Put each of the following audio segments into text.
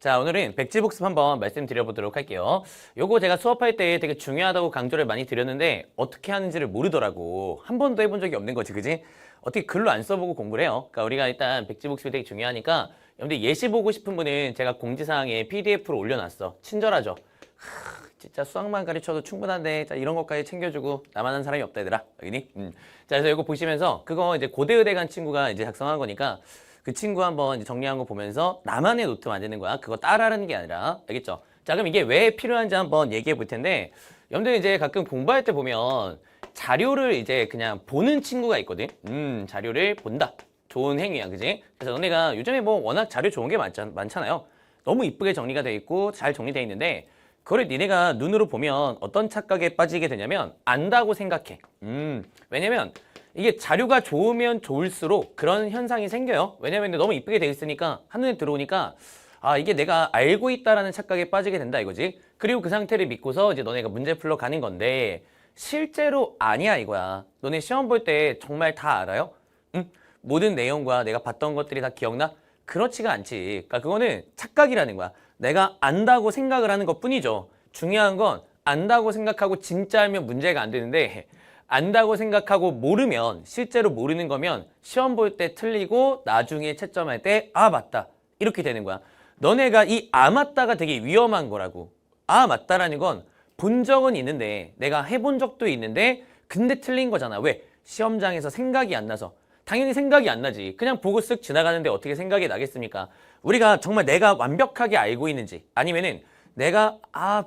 자, 오늘은 백지복습 한번 말씀드려보도록 할게요. 요거 제가 수업할 때 되게 중요하다고 강조를 많이 드렸는데 어떻게 하는지를 모르더라고. 한 번도 해본 적이 없는 거지, 그지? 어떻게 글로 안 써보고 공부를 해요? 그러니까 우리가 일단 백지복습이 되게 중요하니까 여러분들 예시 보고 싶은 분은 제가 공지사항에 PDF로 올려놨어. 친절하죠? 하, 진짜 수학만 가르쳐도 충분한데 자, 이런 것까지 챙겨주고 나만 한 사람이 없다 얘들아 여기니? 음. 자 그래서 이거 보시면서 그거 이제 고대 의대 간 친구가 이제 작성한 거니까 그 친구 한번 정리한 거 보면서 나만의 노트 만드는 거야 그거 따라하는 게 아니라 알겠죠? 자 그럼 이게 왜 필요한지 한번 얘기해 볼 텐데 여러분들 이제 가끔 공부할 때 보면 자료를 이제 그냥 보는 친구가 있거든 음 자료를 본다 좋은 행위야 그지? 그래서 너네가 요즘에 뭐 워낙 자료 좋은 게 많잖, 많잖아요 너무 이쁘게 정리가 돼 있고 잘 정리돼 있는데 그걸 니네가 눈으로 보면 어떤 착각에 빠지게 되냐면 안다고 생각해. 음, 왜냐면 이게 자료가 좋으면 좋을수록 그런 현상이 생겨요. 왜냐면 너무 이쁘게 돼 있으니까 한눈에 들어오니까 아 이게 내가 알고 있다라는 착각에 빠지게 된다 이거지. 그리고 그 상태를 믿고서 이제 너네가 문제 풀러 가는 건데 실제로 아니야 이거야. 너네 시험 볼 때 정말 다 알아요? 응? 모든 내용과 내가 봤던 것들이 다 기억나? 그렇지가 않지. 그러니까 그거는 착각이라는 거야. 내가 안다고 생각을 하는 것 뿐이죠. 중요한 건 안다고 생각하고 진짜 알면 문제가 안 되는데 안다고 생각하고 모르면 실제로 모르는 거면 시험 볼 때 틀리고 나중에 채점할 때 아 맞다 이렇게 되는 거야. 너네가 이 아 맞다가 되게 위험한 거라고. 아 맞다라는 건 본 적은 있는데 내가 해본 적도 있는데 근데 틀린 거잖아. 왜? 시험장에서 생각이 안 나서. 당연히 생각이 안 나지. 그냥 보고 쓱 지나가는데 어떻게 생각이 나겠습니까? 우리가 정말 내가 완벽하게 알고 있는지 아니면은 내가 아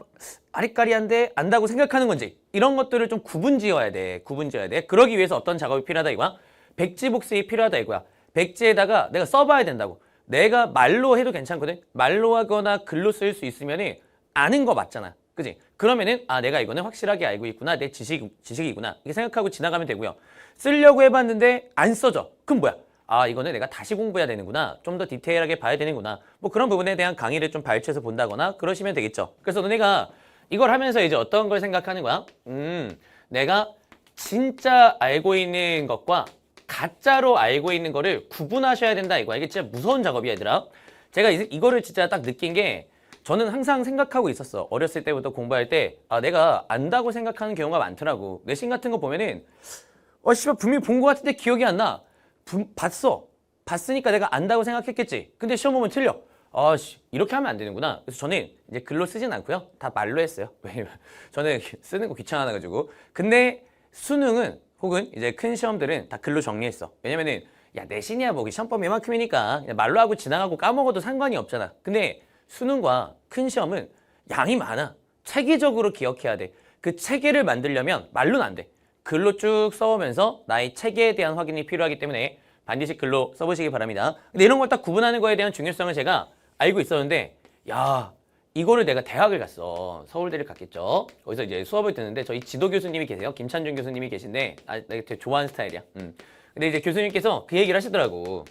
아리까리한데 안다고 생각하는 건지 이런 것들을 좀 구분 지어야 돼. 구분 지어야 돼. 그러기 위해서 어떤 작업이 필요하다 이거야? 백지 복습이 필요하다 이거야. 백지에다가 내가 써봐야 된다고. 내가 말로 해도 괜찮거든. 말로 하거나 글로 쓸 수 있으면은 아는 거 맞잖아. 그지? 그러면은 아 내가 이거는 확실하게 알고 있구나. 내 지식 지식이구나. 이렇게 생각하고 지나가면 되고요. 쓰려고 해봤는데 안 써져. 그럼 뭐야? 아 이거는 내가 다시 공부해야 되는구나. 좀 더 디테일하게 봐야 되는구나. 뭐 그런 부분에 대한 강의를 좀 발췌해서 본다거나 그러시면 되겠죠. 그래서 너네가 이걸 하면서 이제 어떤 걸 생각하는 거야? 음, 내가 진짜 알고 있는 것과 가짜로 알고 있는 거를 구분하셔야 된다 이거야. 이게 진짜 무서운 작업이야, 얘들아. 제가 이, 이거를 진짜 딱 느낀 게 저는 항상 생각하고 있었어. 어렸을 때부터 공부할 때 아, 내가 안다고 생각하는 경우가 많더라고. 내신 같은 거 보면은 어, 씨발 분명히 본 거 같은데 기억이 안 나. 분- 봤어. 봤으니까 내가 안다고 생각했겠지. 근데 시험 보면 틀려. 아, 씨, 이렇게 하면 안 되는구나. 그래서 저는 이제 글로 쓰진 않고요. 다 말로 했어요. 왜냐면 저는 쓰는 거 귀찮아가지고. 근데 수능은 혹은 이제 큰 시험들은 다 글로 정리했어. 왜냐면은 야 내신이야 뭐 시험범위 이만큼이니까 그냥 말로 하고 지나가고 까먹어도 상관이 없잖아. 근데 수능과 큰 시험은 양이 많아. 체계적으로 기억해야 돼. 그 체계를 만들려면 말로는 안 돼. 글로 쭉 써오면서 나의 체계에 대한 확인이 필요하기 때문에 반드시 글로 써보시기 바랍니다. 근데 이런 걸 딱 구분하는 거에 대한 중요성을 제가 알고 있었는데, 야, 이거를 내가 대학을 갔어. 서울대를 갔겠죠. 거기서 이제 수업을 듣는데 저희 지도 교수님이 계세요. 김찬준 교수님이 계신데, 아, 내가 되게 좋아하는 스타일이야. 음. 근데 이제 교수님께서 그 얘기를 하시더라고.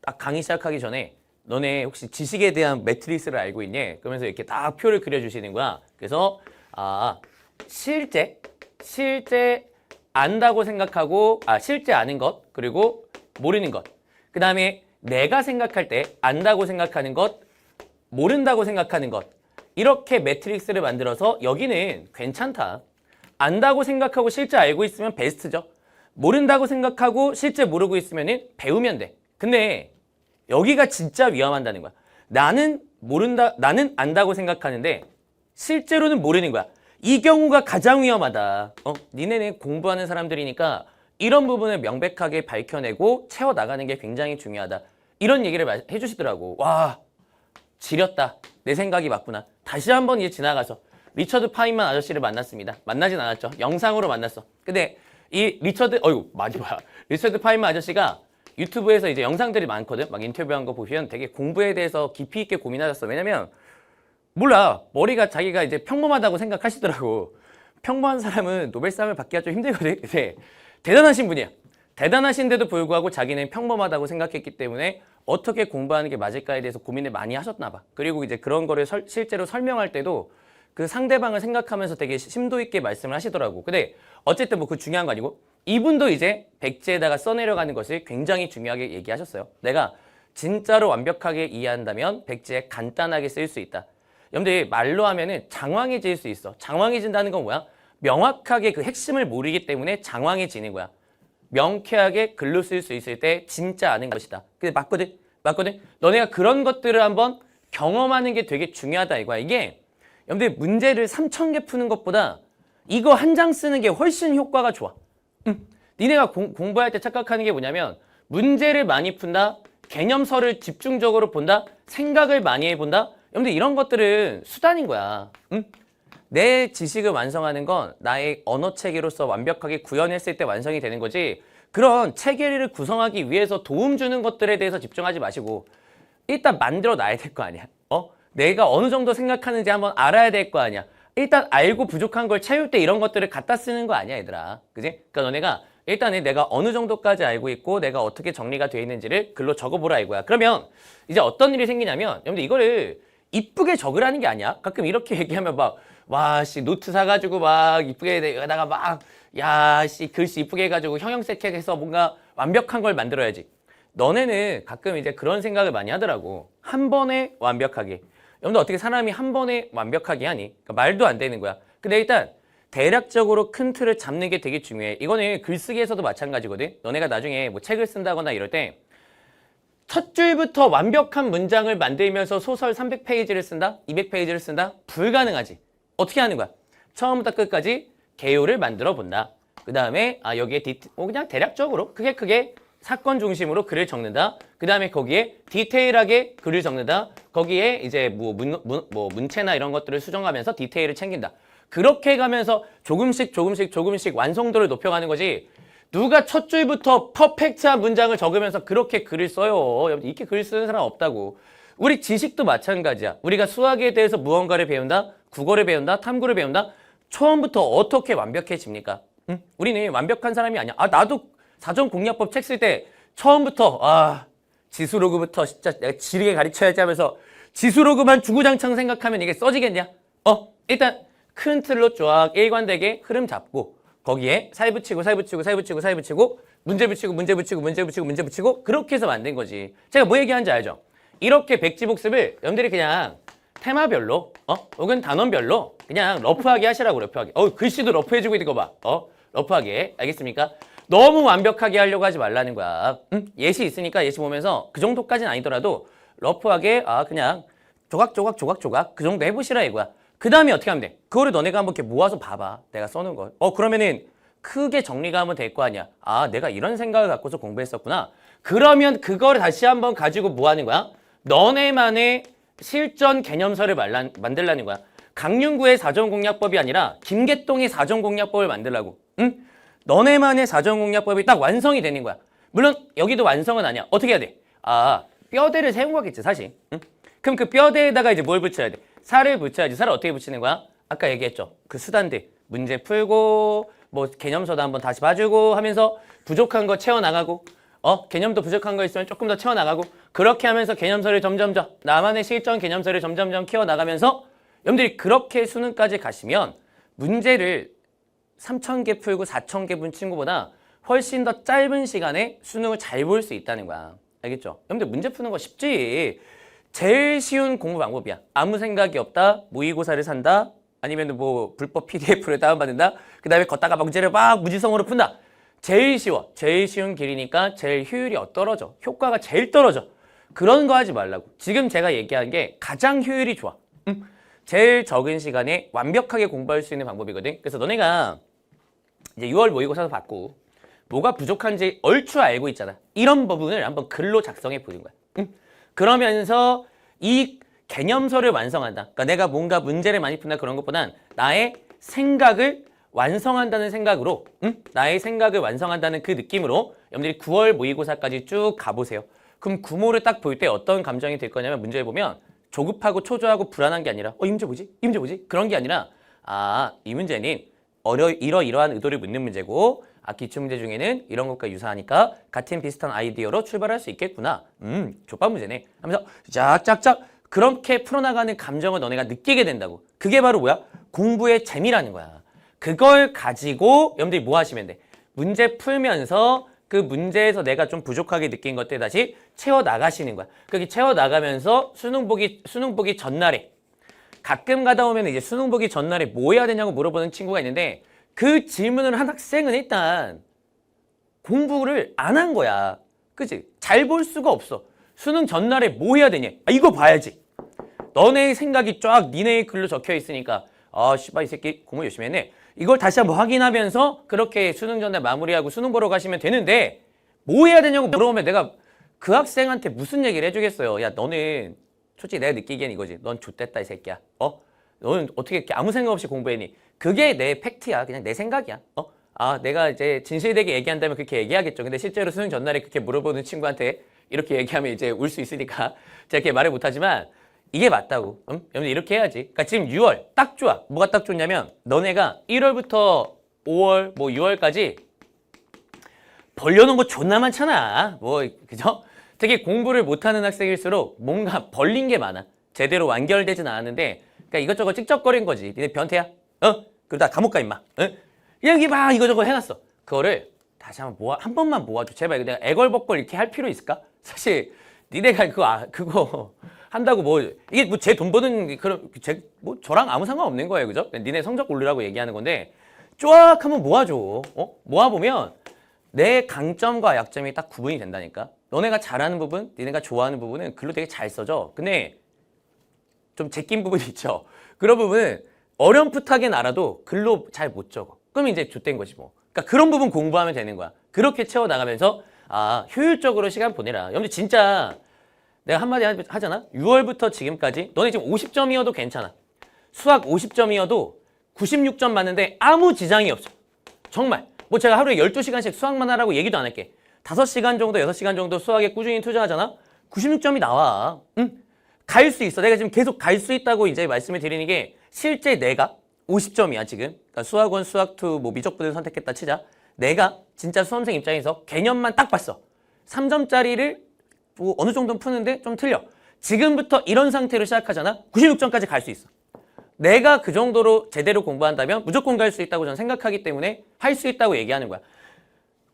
딱 강의 시작하기 전에 너네 혹시 지식에 대한 매트리스를 알고 있니? 그러면서 이렇게 딱 표를 그려주시는 거야. 그래서 아 실제 실제 안다고 생각하고 아 실제 아는 것 그리고 모르는 것. 그 다음에 내가 생각할 때 안다고 생각하는 것, 모른다고 생각하는 것. 이렇게 매트릭스를 만들어서 여기는 괜찮다. 안다고 생각하고 실제 알고 있으면 베스트죠. 모른다고 생각하고 실제 모르고 있으면 배우면 돼. 근데 여기가 진짜 위험한다는 거야. 나는 모른다, 나는 안다고 생각하는데 실제로는 모르는 거야. 이 경우가 가장 위험하다. 어, 니네는 공부하는 사람들이니까 이런 부분을 명백하게 밝혀내고 채워 나가는 게 굉장히 중요하다. 이런 얘기를 말- 해주시더라고. 와, 지렸다. 내 생각이 맞구나. 다시 한번 이제 지나가서 리처드 파인만 아저씨를 만났습니다. 만나진 않았죠. 영상으로 만났어. 근데 이 리처드, 어이구, 많이 봐. 리처드 파인만 아저씨가 유튜브에서 이제 영상들이 많거든. 막 인터뷰한 거 보시면 되게 공부에 대해서 깊이 있게 고민하셨어. 왜냐면 몰라. 머리가 자기가 이제 평범하다고 생각하시더라고. 평범한 사람은 노벨상을 받기가 좀 힘들거든. 근데 대단하신 분이야. 대단하신데도 불구하고 자기는 평범하다고 생각했기 때문에 어떻게 공부하는 게 맞을까에 대해서 고민을 많이 하셨나 봐. 그리고 이제 그런 거를 설- 실제로 설명할 때도 그 상대방을 생각하면서 되게 심도 있게 말씀을 하시더라고. 근데 어쨌든 뭐 그 중요한 거 아니고 이분도 이제 백지에다가 써내려가는 것을 굉장히 중요하게 얘기하셨어요. 내가 진짜로 완벽하게 이해한다면 백지에 간단하게 쓸 수 있다. 여러분들 말로 하면은 장황해질 수 있어. 장황해진다는 건 뭐야? 명확하게 그 핵심을 모르기 때문에 장황해지는 거야. 명쾌하게 글로 쓸 수 있을 때 진짜 아는 것이다. 근데 맞거든? 맞거든? 너네가 그런 것들을 한번 경험하는 게 되게 중요하다 이거야. 이게 여러분들 문제를 3천 개 푸는 것보다 이거 한 장 쓰는 게 훨씬 효과가 좋아. 응. 니네가 공, 공부할 때 착각하는 게 뭐냐면 문제를 많이 푼다, 개념서를 집중적으로 본다, 생각을 많이 해본다. 여러분들 이런 것들은 수단인 거야. 응? 내 지식을 완성하는 건 나의 언어 체계로서 완벽하게 구현했을 때 완성이 되는 거지. 그런 체계를 구성하기 위해서 도움 주는 것들에 대해서 집중하지 마시고 일단 만들어 놔야 될 거 아니야. 어? 내가 어느 정도 생각하는지 한번 알아야 될 거 아니야. 일단 알고 부족한 걸 채울 때 이런 것들을 갖다 쓰는 거 아니야, 얘들아. 그지? 그러니까 너네가 일단은 내가 어느 정도까지 알고 있고 내가 어떻게 정리가 되어 있는지를 글로 적어보라 이거야. 그러면 이제 어떤 일이 생기냐면 여러분들 이거를 이쁘게 적으라는 게 아니야. 가끔 이렇게 얘기하면 막 와, 씨, 노트 사가지고 막 이쁘게 여기다가 막, 야, 씨, 글씨 이쁘게 해가지고 형형색색해서 뭔가 완벽한 걸 만들어야지. 너네는 가끔 이제 그런 생각을 많이 하더라고. 한 번에 완벽하게. 여러분들 어떻게 사람이 한 번에 완벽하게 하니? 그러니까 말도 안 되는 거야. 근데 일단 대략적으로 큰 틀을 잡는 게 되게 중요해. 이거는 글쓰기에서도 마찬가지거든. 너네가 나중에 뭐 책을 쓴다거나 이럴 때 첫 줄부터 완벽한 문장을 만들면서 소설 300페이지를 쓴다? 200페이지를 쓴다? 불가능하지. 어떻게 하는 거야? 처음부터 끝까지 개요를 만들어 본다. 그 다음에 아 여기에 디뭐 그냥 대략적으로 크게 크게 사건 중심으로 글을 적는다. 그 다음에 거기에 디테일하게 글을 적는다. 거기에 이제 뭐, 문, 문, 뭐 문체나 이런 것들을 수정하면서 디테일을 챙긴다. 그렇게 가면서 조금씩 조금씩 조금씩 완성도를 높여가는 거지. 누가 첫 줄부터 퍼펙트한 문장을 적으면서 그렇게 글을 써요. 이렇게 글 쓰는 사람 없다고. 우리 지식도 마찬가지야. 우리가 수학에 대해서 무언가를 배운다, 국어를 배운다, 탐구를 배운다. 처음부터 어떻게 완벽해집니까? 응? 우리는 완벽한 사람이 아니야. 아 나도 사전 공략법 책 쓸 때 처음부터 아 지수로그부터 진짜 내가 지르게 가르쳐야지 하면서 지수로그만 주구장창 생각하면 이게 써지겠냐? 어 일단 큰 틀로 쫙 일관되게 흐름 잡고 거기에 살 붙이고 살 붙이고 살 붙이고 살 붙이고 문제 붙이고 문제 붙이고 문제 붙이고 문제 붙이고 그렇게 해서 만든 거지. 제가 뭐 얘기하는지 알죠? 이렇게 백지 복습을 여러분들이 그냥 테마별로 어 혹은 단원별로 그냥 러프하게 하시라고 러프하게. 어 글씨도 러프해지고 있는 거 봐. 어 러프하게 알겠습니까? 너무 완벽하게 하려고 하지 말라는 거야. 응? 예시 있으니까 예시 보면서 그 정도까지는 아니더라도 러프하게 아 그냥 조각조각 조각조각 그 정도 해보시라 이거야. 그 다음에 어떻게 하면 돼? 그거를 너네가 한번 이렇게 모아서 봐봐. 내가 써놓은 거. 어 그러면은 크게 정리가 하면 될 거 아니야. 아 내가 이런 생각을 갖고서 공부했었구나. 그러면 그거를 다시 한번 가지고 뭐 하는 거야? 너네만의 실전 개념서를 말라, 만들라는 거야. 강윤구의 사전공략법이 아니라 김계동의 사전공략법을 만들라고. 응? 너네만의 사전공략법이 딱 완성이 되는 거야. 물론 여기도 완성은 아니야. 어떻게 해야 돼? 아 뼈대를 세운 거겠지 사실. 응? 그럼 그 뼈대에다가 이제 뭘 붙여야 돼? 살을 붙여야지. 살을 어떻게 붙이는 거야? 아까 얘기했죠. 그 수단들 문제 풀고 뭐 개념서도 한번 다시 봐주고 하면서 부족한 거 채워 나가고 어 개념도 부족한 거 있으면 조금 더 채워 나가고 그렇게 하면서 개념서를 점점점 나만의 실전 개념서를 점점점 키워 나가면서 여러분들이 그렇게 수능까지 가시면 문제를 3,000개 풀고 4,000개 푼 친구보다 훨씬 더 짧은 시간에 수능을 잘 볼 수 있다는 거야. 알겠죠? 여러분들 문제 푸는 거 쉽지. 제일 쉬운 공부 방법이야. 아무 생각이 없다. 모의고사를 산다. 아니면 뭐 불법 PDF를 다운받는다. 그 다음에 걷다가 문제를 막 무지성으로 푼다. 제일 쉬워. 제일 쉬운 길이니까 제일 효율이 떨어져. 효과가 제일 떨어져. 그런 거 하지 말라고. 지금 제가 얘기한 게 가장 효율이 좋아. 응? 제일 적은 시간에 완벽하게 공부할 수 있는 방법이거든. 그래서 너네가 이제 6월 모의고사도 받고 뭐가 부족한지 얼추 알고 있잖아. 이런 부분을 한번 글로 작성해 보는 거야. 응? 그러면서 이 개념서를 완성한다. 그러니까 내가 뭔가 문제를 많이 푼다 그런 것보단 나의 생각을 완성한다는 생각으로, 응? 나의 생각을 완성한다는 그 느낌으로 여러분들이 9월 모의고사까지 쭉 가보세요. 그럼 구모를 딱 볼 때 어떤 감정이 들 거냐면 문제를 보면 조급하고 초조하고 불안한 게 아니라 어, 이 문제 뭐지? 이 문제 뭐지? 그런 게 아니라 아, 이 문제는 어려 이러이러한 의도를 묻는 문제고 아 기출 문제 중에는 이런 것과 유사하니까 같은 비슷한 아이디어로 출발할 수 있겠구나. 음, 족밥 문제네. 하면서 짝짝짝 그렇게 풀어나가는 감정을 너네가 느끼게 된다고. 그게 바로 뭐야? 공부의 재미라는 거야. 그걸 가지고 여러분들이 뭐 하시면 돼? 문제 풀면서 그 문제에서 내가 좀 부족하게 느낀 것들 다시 채워 나가시는 거야. 그렇게 채워 나가면서 수능 보기 수능 보기 전날에 가끔 가다 오면 이제 수능 보기 전날에 뭐 해야 되냐고 물어보는 친구가 있는데 그 질문을 한 학생은 일단 공부를 안 한 거야. 그치? 잘 볼 수가 없어. 수능 전날에 뭐 해야 되냐? 아, 이거 봐야지. 너네 생각이 쫙 니네의 글로 적혀 있으니까 아, 씨발 이 새끼 공부 열심히 했네. 이걸 다시 한번 확인하면서 그렇게 수능 전날 마무리하고 수능 보러 가시면 되는데 뭐 해야 되냐고 물어보면 내가 그 학생한테 무슨 얘기를 해주겠어요. 야, 너는 솔직히 내가 느끼기엔 이거지. 넌 좆됐다 이 새끼야. 어? 너는 어떻게 이렇게 아무 생각 없이 공부했니? 그게 내 팩트야. 그냥 내 생각이야. 어? 아, 내가 이제 진실되게 얘기한다면 그렇게 얘기하겠죠. 근데 실제로 수능 전날에 그렇게 물어보는 친구한테 이렇게 얘기하면 이제 울 수 있으니까 제가 이렇게 말을 못하지만 이게 맞다고. 응? 여러분 이렇게 해야지. 그러니까 지금 6월 딱 좋아. 뭐가 딱 좋냐면 너네가 1월부터 5월 뭐 6월까지 벌려놓은 거 존나 많잖아. 뭐 그죠? 되게 공부를 못하는 학생일수록 뭔가 벌린 게 많아. 제대로 완결되진 않았는데 그러니까 이것저것 찍적거린 거지. 니네 변태야? 어? 그러다 감옥 가 임마. 어? 여기 봐 이거저거 해놨어. 그거를 다시 한번 모아 한 번만 모아줘. 제발 내가 애걸복걸 이렇게 할 필요 있을까? 사실 니네가 그거 아, 그거 한다고 뭐 이게 뭐 제 돈 버는 그런 제 뭐 저랑 아무 상관 없는 거예요, 그죠? 니네 성적 올리라고 얘기하는 건데 쫙 한번 모아줘. 어? 모아보면 내 강점과 약점이 딱 구분이 된다니까. 너네가 잘하는 부분, 니네가 좋아하는 부분은 글로 되게 잘 써져. 근데 좀 제낀 부분이 있죠. 그런 부분은 어렴풋하게 알아도 글로 잘 못 적어. 그럼 이제 좆된 거지 뭐. 그러니까 그런 부분 공부하면 되는 거야. 그렇게 채워 나가면서 아 효율적으로 시간 보내라. 여러분들 진짜 내가 한마디 하- 하잖아. 6월부터 지금까지 너네 지금 50점이어도 괜찮아. 수학 50점이어도 96점 맞는데 아무 지장이 없어. 정말. 뭐 제가 하루에 12시간씩 수학만 하라고 얘기도 안 할게. 5시간 정도, 6시간 정도 수학에 꾸준히 투자하잖아? 96점이 나와. 응? 갈 수 있어. 내가 지금 계속 갈 수 있다고 이제 말씀을 드리는 게 실제 내가 50점이야, 지금. 그러니까 수학원, 수학2, 뭐 미적분을 선택했다 치자. 내가 진짜 수험생 입장에서 개념만 딱 봤어. 3점짜리를 뭐 어느 정도는 푸는데 좀 틀려. 지금부터 이런 상태로 시작하잖아? 96점까지 갈 수 있어. 내가 그 정도로 제대로 공부한다면 무조건 갈 수 있다고 저는 생각하기 때문에 할 수 있다고 얘기하는 거야.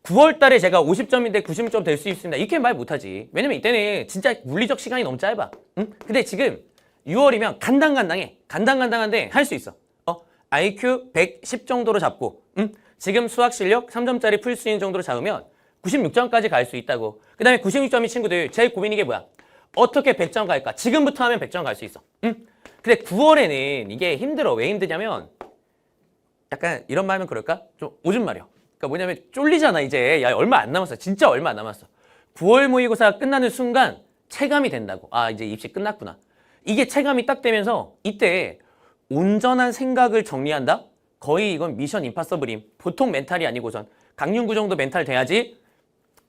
9월 달에 제가 50점인데 90점 될 수 있습니다. 이렇게 말 못하지. 왜냐면 이때는 진짜 물리적 시간이 너무 짧아. 응? 근데 지금 6월이면 간당간당해. 간당간당한데 할 수 있어. 어? IQ 110 정도로 잡고, 응? 지금 수학 실력 3점짜리 풀 수 있는 정도로 잡으면 96점까지 갈 수 있다고. 그 다음에 96점이 친구들 제일 고민이 게 뭐야? 어떻게 100점 갈까? 지금부터 하면 100점 갈 수 있어. 응? 근데 9월에는 이게 힘들어. 왜 힘드냐면 약간 이런 말 하면 그럴까? 좀 오줌 마려. 그러니까 뭐냐면 쫄리잖아 이제. 야 얼마 안 남았어. 진짜 얼마 안 남았어. 9월 모의고사가 끝나는 순간 체감이 된다고. 아 이제 입시 끝났구나. 이게 체감이 딱 되면서 이때 온전한 생각을 정리한다? 거의 이건 미션 임파서블임. 보통 멘탈이 아니고선 강윤구 정도 멘탈 돼야지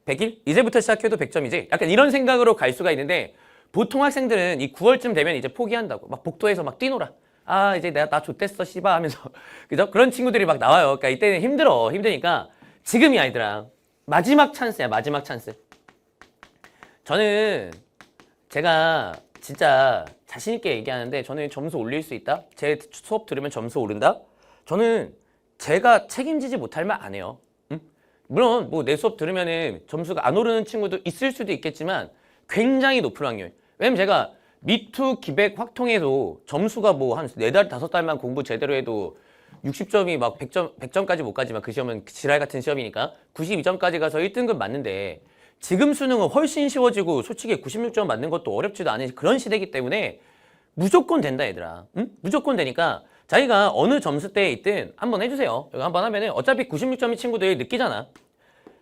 100일? 이제부터 시작해도 100점이지? 약간 이런 생각으로 갈 수가 있는데 보통 학생들은 이 9월쯤 되면 이제 포기한다고. 막 복도에서 막 뛰놀아. 아, 이제 내가 나 좋댔어, 씨바 하면서. 그죠? 그런 친구들이 막 나와요. 그러니까 이때는 힘들어. 힘드니까 지금이 아니더라. 마지막 찬스야, 마지막 찬스. 저는 제가 진짜 자신 있게 얘기하는데 저는 점수 올릴 수 있다? 제 수업 들으면 점수 오른다? 저는 제가 책임지지 못할 말 안 해요. 응? 물론 뭐 내 수업 들으면은 점수가 안 오르는 친구도 있을 수도 있겠지만 굉장히 높을 확률. 왜냐면 제가 미투 기백 확통에도 점수가 뭐 한 네 달 다섯 달만 공부 제대로 해도 60점이 막 100점 100점까지 못 가지만 그 시험은 지랄 같은 시험이니까 92점까지 가서 1등급 맞는데 지금 수능은 훨씬 쉬워지고 솔직히 96점 맞는 것도 어렵지도 않은 그런 시대이기 때문에 무조건 된다 얘들아. 응? 무조건 되니까 자기가 어느 점수대에 있든 한번 해주세요. 이거 한번 하면은 어차피 96점인 친구들이 느끼잖아.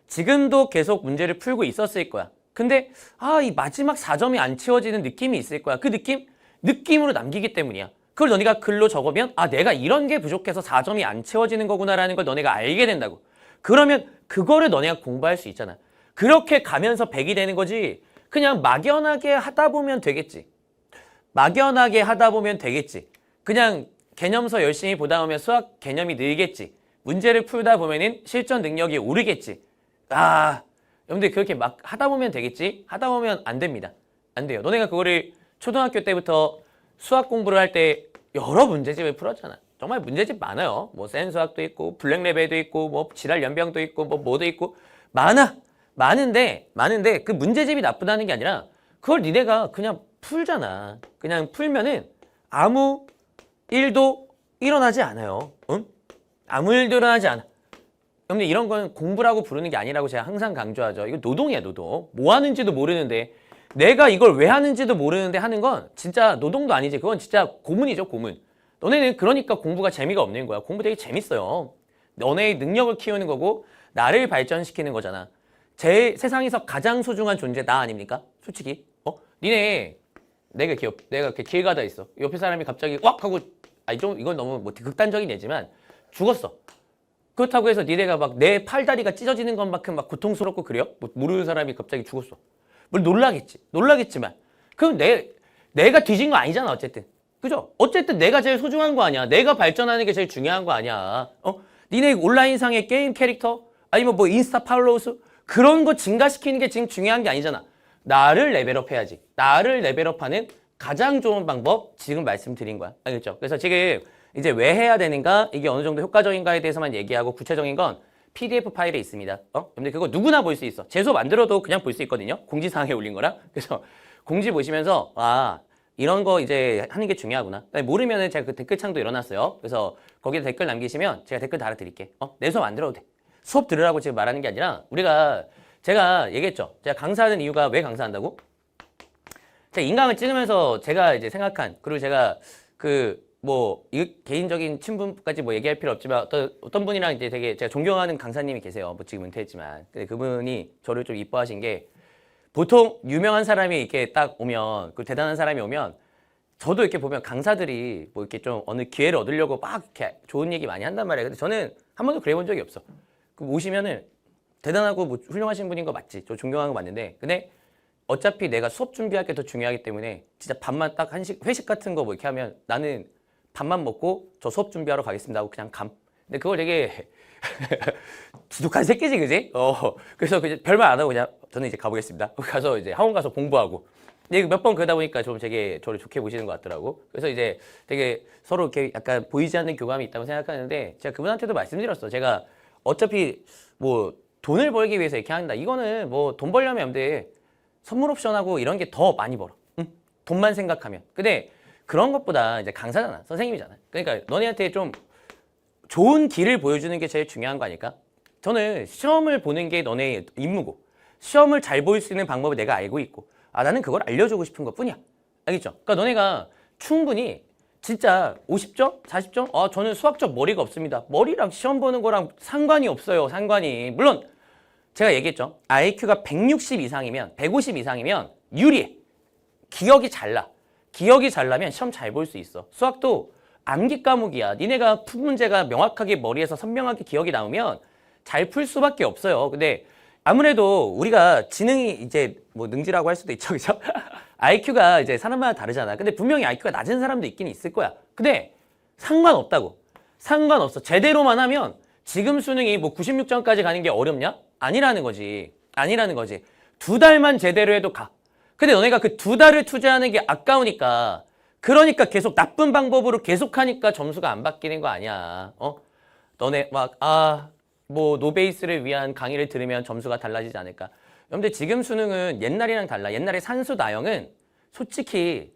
지금도 계속 문제를 풀고 있었을 거야. 근데 아 이 마지막 4점이 안 채워지는 느낌이 있을 거야. 그 느낌? 느낌으로 남기기 때문이야. 그걸 너네가 글로 적으면 아 내가 이런 게 부족해서 4점이 안 채워지는 거구나라는 걸 너네가 알게 된다고. 그러면 그거를 너네가 공부할 수 있잖아. 그렇게 가면서 100이 되는 거지. 그냥 막연하게 하다 보면 되겠지. 막연하게 하다 보면 되겠지. 그냥 개념서 열심히 보다 보면 수학 개념이 늘겠지. 문제를 풀다 보면은 실전 능력이 오르겠지. 아, 여러분들 그렇게 막 하다 보면 되겠지? 하다 보면 안 됩니다. 안 돼요. 너네가 그거를 초등학교 때부터 수학 공부를 할 때 여러 문제집을 풀었잖아. 정말 문제집 많아요. 뭐 센 수학도 있고 블랙 레벨도 있고 뭐 지랄 연병도 있고 뭐 뭐도 있고 많아. 많은데 많은데 그 문제집이 나쁘다는 게 아니라 그걸 니네가 그냥 풀잖아. 그냥 풀면은 아무 일도 일어나지 않아요. 응? 아무 일도 일어나지 않아. 근데 이런 건 공부라고 부르는 게 아니라고 제가 항상 강조하죠. 이거 노동이야, 노동. 뭐 하는지도 모르는데 내가 이걸 왜 하는지도 모르는데 하는 건 진짜 노동도 아니지. 그건 진짜 고문이죠, 고문. 너네는 그러니까 공부가 재미가 없는 거야. 공부 되게 재밌어요. 너네의 능력을 키우는 거고 나를 발전시키는 거잖아. 제 세상에서 가장 소중한 존재 나 아닙니까? 솔직히. 어? 니네 내가 기업 내가 이렇게 길 가다 있어. 옆에 사람이 갑자기 꽉 하고 아니 좀 이건 너무 뭐 극단적인 예지만 죽었어. 그렇다고 해서 니네가 막 내 팔다리가 찢어지는 것만큼 막 고통스럽고 그래요? 뭐 모르는 사람이 갑자기 죽었어. 물 놀라겠지. 놀라겠지만 그럼 내 내가 뒤진 거 아니잖아 어쨌든. 그죠? 어쨌든 내가 제일 소중한 거 아니야. 내가 발전하는 게 제일 중요한 거 아니야. 어? 니네 온라인상의 게임 캐릭터 아니면 뭐 인스타 팔로우 수 그런 거 증가시키는 게 지금 중요한 게 아니잖아. 나를 레벨업 해야지. 나를 레벨업하는 가장 좋은 방법 지금 말씀드린 거야. 알겠죠? 그래서 지금 이제 왜 해야 되는가 이게 어느 정도 효과적인가에 대해서만 얘기하고 구체적인 건 PDF 파일에 있습니다. 어? 근데 그거 누구나 볼 수 있어. 재수 만들어도 그냥 볼 수 있거든요. 공지사항에 올린 거라. 그래서 공지 보시면서 아 이런 거 이제 하는 게 중요하구나. 모르면은 제가 그 댓글창도 열어놨어요. 그래서 거기에 댓글 남기시면 제가 댓글 달아드릴게. 어? 내 수업 안 들어도 돼. 수업 들으라고 지금 말하는 게 아니라 우리가 제가 얘기했죠. 제가 강사하는 이유가 왜 강사한다고? 제가 인강을 찍으면서 제가 이제 생각한 그리고 제가 그 뭐 개인적인 친분까지 뭐 얘기할 필요 없지만 어떤 어떤 분이랑 이제 되게 제가 존경하는 강사님이 계세요. 뭐 지금 은퇴했지만 근데 그분이 저를 좀 이뻐하신 게 보통 유명한 사람이 이렇게 딱 오면 그 대단한 사람이 오면 저도 이렇게 보면 강사들이 뭐 이렇게 좀 어느 기회를 얻으려고 막 이렇게 좋은 얘기 많이 한단 말이에요. 근데 저는 한 번도 그래 본 적이 없어. 그 오시면은 대단하고 뭐 훌륭하신 분인 거 맞지? 저 존경하는 거 맞는데 근데 어차피 내가 수업 준비할 게 더 중요하기 때문에 진짜 밥만 딱 한식 회식 같은 거 뭐 이렇게 하면 나는 밥만 먹고 저 수업 준비하러 가겠습니다 하고 그냥 감. 근데 그걸 되게 두둑한 새끼지 그지? 어 그래서 그냥 별말 안 하고 그냥 저는 이제 가보겠습니다. 가서 이제 학원 가서 공부하고. 근데 몇 번 그러다 보니까 좀 되게 저를 좋게 보시는 것 같더라고. 그래서 이제 되게 서로 이렇게 약간 보이지 않는 교감이 있다고 생각하는데 제가 그분한테도 말씀드렸어. 제가 어차피 뭐 돈을 벌기 위해서 이렇게 한다. 이거는 뭐 돈 벌려면 안 돼. 선물 옵션하고 이런 게 더 많이 벌어. 응? 돈만 생각하면. 근데 그런 것보다 이제 강사잖아. 선생님이잖아. 그러니까 너네한테 좀 좋은 길을 보여주는 게 제일 중요한 거 아닐까? 저는 시험을 보는 게 너네 임무고 시험을 잘볼수 있는 방법을 내가 알고 있고 아 나는 그걸 알려주고 싶은 것 뿐이야. 알겠죠? 그러니까 너네가 충분히 진짜 50점? 40점? 아 저는 수학적 머리가 없습니다. 머리랑 시험 보는 거랑 상관이 없어요. 상관이. 물론 제가 얘기했죠. IQ가 160 이상이면 150 이상이면 유리해. 기억이 잘 나. 기억이 잘 나면 시험 잘 볼 수 있어. 수학도 암기 과목이야. 니네가 푼 문제가 명확하게 머리에서 선명하게 기억이 나오면 잘 풀 수밖에 없어요. 근데 아무래도 우리가 지능이 이제 뭐 능지라고 할 수도 있죠. 그죠? IQ가 이제 사람마다 다르잖아. 근데 분명히 IQ가 낮은 사람도 있긴 있을 거야. 근데 상관없다고. 상관없어. 제대로만 하면 지금 수능이 뭐 96점까지 가는 게 어렵냐? 아니라는 거지. 아니라는 거지. 두 달만 제대로 해도 가. 근데 너네가 그 두 달을 투자하는 게 아까우니까 그러니까 계속 나쁜 방법으로 계속 하니까 점수가 안 바뀌는 거 아니야. 어? 너네 막 아 뭐 노베이스를 위한 강의를 들으면 점수가 달라지지 않을까. 여러분들 지금 수능은 옛날이랑 달라. 옛날에 산수 나영은 솔직히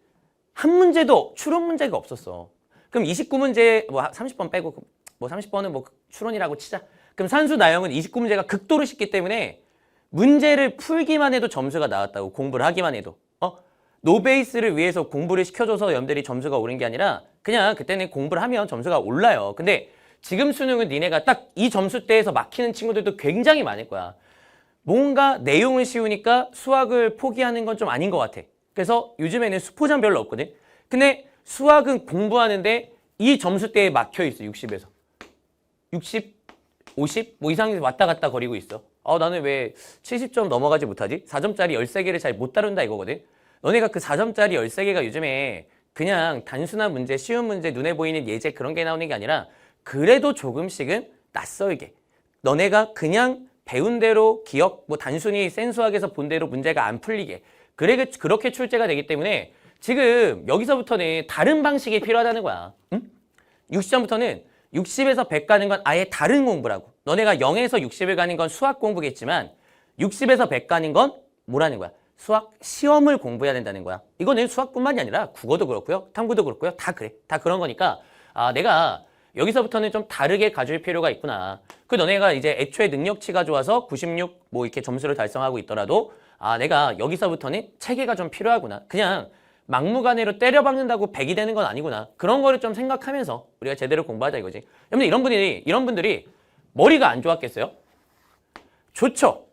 한 문제도 추론 문제가 없었어. 그럼 29문제 뭐 30번 빼고 뭐 30번은 뭐 추론이라고 치자. 그럼 산수 나영은 29문제가 극도로 쉽기 때문에 문제를 풀기만 해도 점수가 나왔다고 공부를 하기만 해도 어 노베이스를 위해서 공부를 시켜줘서 여러분들이 점수가 오른 게 아니라 그냥 그때는 공부를 하면 점수가 올라요. 근데 지금 수능은 니네가 딱 이 점수대에서 막히는 친구들도 굉장히 많을 거야. 뭔가 내용은 쉬우니까 수학을 포기하는 건 좀 아닌 것 같아. 그래서 요즘에는 수포전 별로 없거든. 근데 수학은 공부하는데 이 점수대에 막혀 있어 60에서 60, 50 뭐 이상에서 왔다 갔다 거리고 있어. 아 나는 왜 70점 넘어가지 못하지? 4점짜리 13개를 잘 못 다룬다 이거거든. 너네가 그 4점짜리 13개가 요즘에 그냥 단순한 문제, 쉬운 문제, 눈에 보이는 예제 그런 게 나오는 게 아니라 그래도 조금씩은 낯설게. 너네가 그냥 배운 대로 기억, 뭐 단순히 센수학에서 본 대로 문제가 안 풀리게. 그래, 그렇게 출제가 되기 때문에 지금 여기서부터는 다른 방식이 필요하다는 거야. 응? 60점부터는 60에서 100 가는 건 아예 다른 공부라고. 너네가 0에서 60을 가는 건 수학 공부겠지만 60에서 100간인 건 뭐라는 거야? 수학 시험을 공부해야 된다는 거야. 이거는 수학뿐만이 아니라 국어도 그렇고요. 탐구도 그렇고요. 다 그래. 다 그런 거니까 아, 내가 여기서부터는 좀 다르게 가줄 필요가 있구나. 그 너네가 이제 애초에 능력치가 좋아서 96 뭐 이렇게 점수를 달성하고 있더라도 아, 내가 여기서부터는 체계가 좀 필요하구나. 그냥 막무가내로 때려박는다고 100이 되는 건 아니구나. 그런 거를 좀 생각하면서 우리가 제대로 공부하자 이거지. 여러분들 이런 분들이 이런 분들이 머리가 안 좋았겠어요? 좋죠.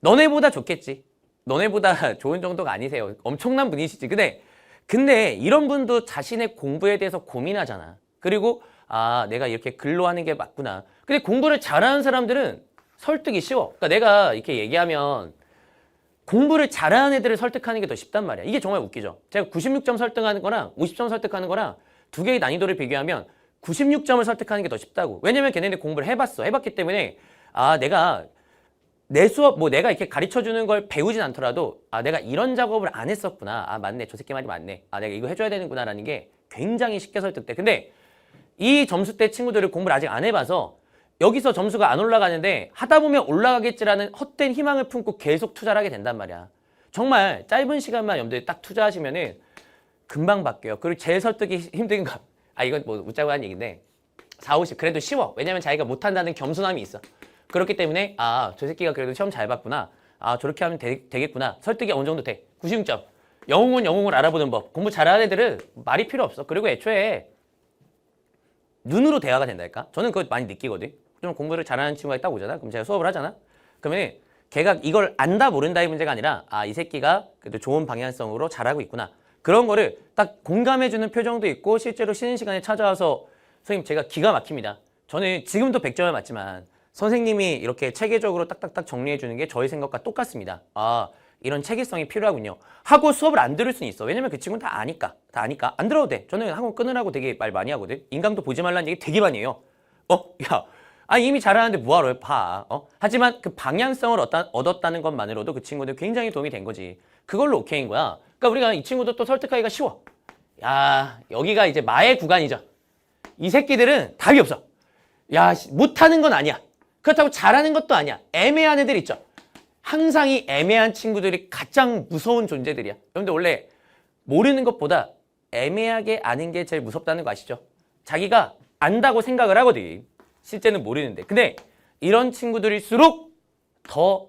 너네보다 좋겠지. 너네보다 좋은 정도가 아니세요. 엄청난 분이시지. 근데 근데 이런 분도 자신의 공부에 대해서 고민하잖아. 그리고 아 내가 이렇게 글로 하는 게 맞구나. 근데 공부를 잘하는 사람들은 설득이 쉬워. 그러니까 내가 이렇게 얘기하면 공부를 잘하는 애들을 설득하는 게 더 쉽단 말이야. 이게 정말 웃기죠. 제가 96점 설득하는 거랑 50점 설득하는 거랑 두 개의 난이도를 비교하면 96점을 설득하는 게 더 쉽다고. 왜냐면 걔네들 공부를 해봤어. 해봤기 때문에 아 내가 내 수업 뭐 내가 이렇게 가르쳐 주는 걸 배우진 않더라도 아 내가 이런 작업을 안 했었구나. 아 맞네. 저 새끼 말이 맞네. 아 내가 이거 해줘야 되는구나라는 게 굉장히 쉽게 설득돼. 근데 이 점수 대 친구들을 공부를 아직 안 해봐서 여기서 점수가 안 올라가는데 하다 보면 올라가겠지라는 헛된 희망을 품고 계속 투자를 하게 된단 말이야. 정말 짧은 시간만 염두에 딱 투자하시면은 금방 바뀌어요. 그리고 제일 설득이 힘든 거. 아 이건 뭐 웃자고 한 얘기인데 4, 50 그래도 쉬워. 왜냐면 자기가 못한다는 겸손함이 있어. 그렇기 때문에 아 저 새끼가 그래도 시험 잘 봤구나. 아 저렇게 하면 되, 되겠구나. 설득이 어느 정도 돼. 96점. 영웅은 영웅을 알아보는 법. 공부 잘하는 애들은 말이 필요 없어. 그리고 애초에 눈으로 대화가 된다니까. 저는 그거 많이 느끼거든. 좀 공부를 잘하는 친구가 딱 오잖아. 그럼 제가 수업을 하잖아. 그러면 걔가 이걸 안다 모른다의 문제가 아니라 아 이 새끼가 그래도 좋은 방향성으로 잘하고 있구나. 그런 거를 딱 공감해주는 표정도 있고 실제로 쉬는 시간에 찾아와서 선생님 제가 기가 막힙니다. 저는 지금도 100점을 맞지만 선생님이 이렇게 체계적으로 딱딱딱 정리해 주는 게 저희 생각과 똑같습니다. 아 이런 체계성이 필요하군요. 하고 수업을 안 들을 수는 있어. 왜냐면 그 친구는 다 아니까. 다 아니까. 안 들어도 돼. 저는 학원 끊으라고 되게 말 많이 하거든. 인강도 보지 말라는 얘기 되게 많이 해요. 어? 야. 아 이미 잘하는데 뭐하러 해? 봐. 어? 하지만 그 방향성을 얻다, 얻었다 는 것만으로도 그 친구들 굉장히 도움이 된 거지. 그걸로 오케이인 거야. 그러니까 우리가 이 친구도 또 설득하기가 쉬워. 야 여기가 이제 마의 구간이죠. 이 새끼들은 답이 없어. 야 씨, 못하는 건 아니야. 그렇다고 잘하는 것도 아니야. 애매한 애들 있죠. 항상 이 애매한 친구들이 가장 무서운 존재들이야. 여러분들 원래 모르는 것보다 애매하게 아는 게 제일 무섭다는 거 아시죠? 자기가 안다고 생각을 하거든. 실제는 모르는데. 근데 이런 친구들일수록 더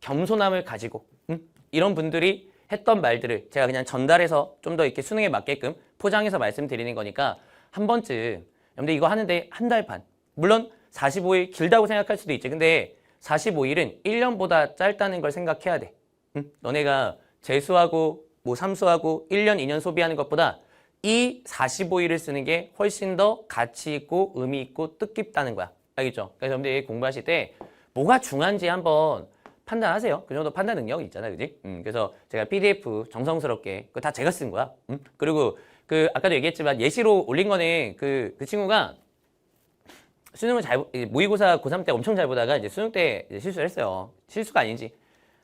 겸손함을 가지고 음? 이런 분들이 했던 말들을 제가 그냥 전달해서 좀 더 이렇게 수능에 맞게끔 포장해서 말씀드리는 거니까 한 번쯤 여러분들 이거 하는데 한 달 반. 물론 45일 길다고 생각할 수도 있지. 근데 45일은 1년보다 짧다는 걸 생각해야 돼. 응? 너네가 재수하고 뭐 삼수하고 1년, 2년 소비하는 것보다 이 45일을 쓰는 게 훨씬 더 가치 있고 의미 있고 뜻깊다는 거야. 알겠죠? 그래서 여러분들이 공부하실 때 뭐가 중요한지 한번 판단하세요. 그 정도 판단 능력이 있잖아, 그지? 음, 그래서 제가 PDF 정성스럽게 그거 다 제가 쓴 거야. 음? 그리고 그 아까도 얘기했지만 예시로 올린 거는 그, 그 친구가 수능을 잘 모의고사 고3 때 엄청 잘 보다가 이제 수능 때 이제 실수를 했어요. 실수가 아니지.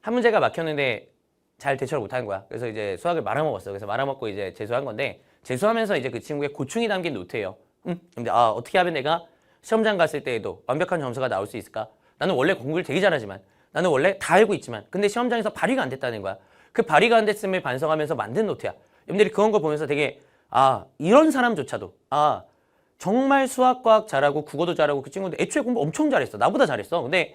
한 문제가 막혔는데 잘 대처를 못한 거야. 그래서 이제 수학을 말아먹었어. 그래서 말아먹고 이제 재수한 건데 재수하면서 이제 그 친구의 고충이 담긴 노트예요. 음, 근데 아 어떻게 하면 내가 시험장 갔을 때에도 완벽한 점수가 나올 수 있을까? 나는 원래 공부를 되게 잘하지만 나는 원래 다 알고 있지만 근데 시험장에서 발휘가 안 됐다는 거야. 그 발휘가 안 됐음을 반성하면서 만든 노트야. 여러분들이 그런 거 보면서 되게 아 이런 사람조차도 아 정말 수학, 과학 잘하고 국어도 잘하고 그 친구들 애초에 공부 엄청 잘했어. 나보다 잘했어. 근데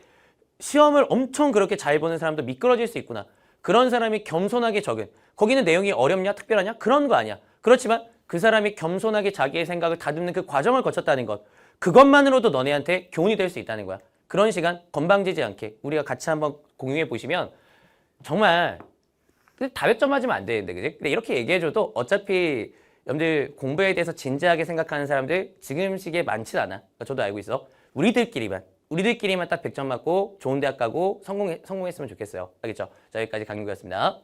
시험을 엄청 그렇게 잘 보는 사람도 미끄러질 수 있구나. 그런 사람이 겸손하게 적은. 거기는 내용이 어렵냐, 특별하냐? 그런 거 아니야. 그렇지만 그 사람이 겸손하게 자기의 생각을 다듬는 그 과정을 거쳤다는 것. 그것만으로도 너네한테 교훈이 될 수 있다는 거야. 그런 시간 건방지지 않게 우리가 같이 한번 공유해 보시면 정말 다백점 맞으면 안 되는데, 그지? 근데 이렇게 얘기해줘도 어차피 여러분들 공부에 대해서 진지하게 생각하는 사람들 지금 시기에 많지 않아. 그러니까 저도 알고 있어. 우리들끼리만, 우리들끼리만 딱 100점 맞고 좋은 대학 가고 성공, 성공했으면 좋겠어요. 알겠죠? 자, 여기까지 강민구였습니다.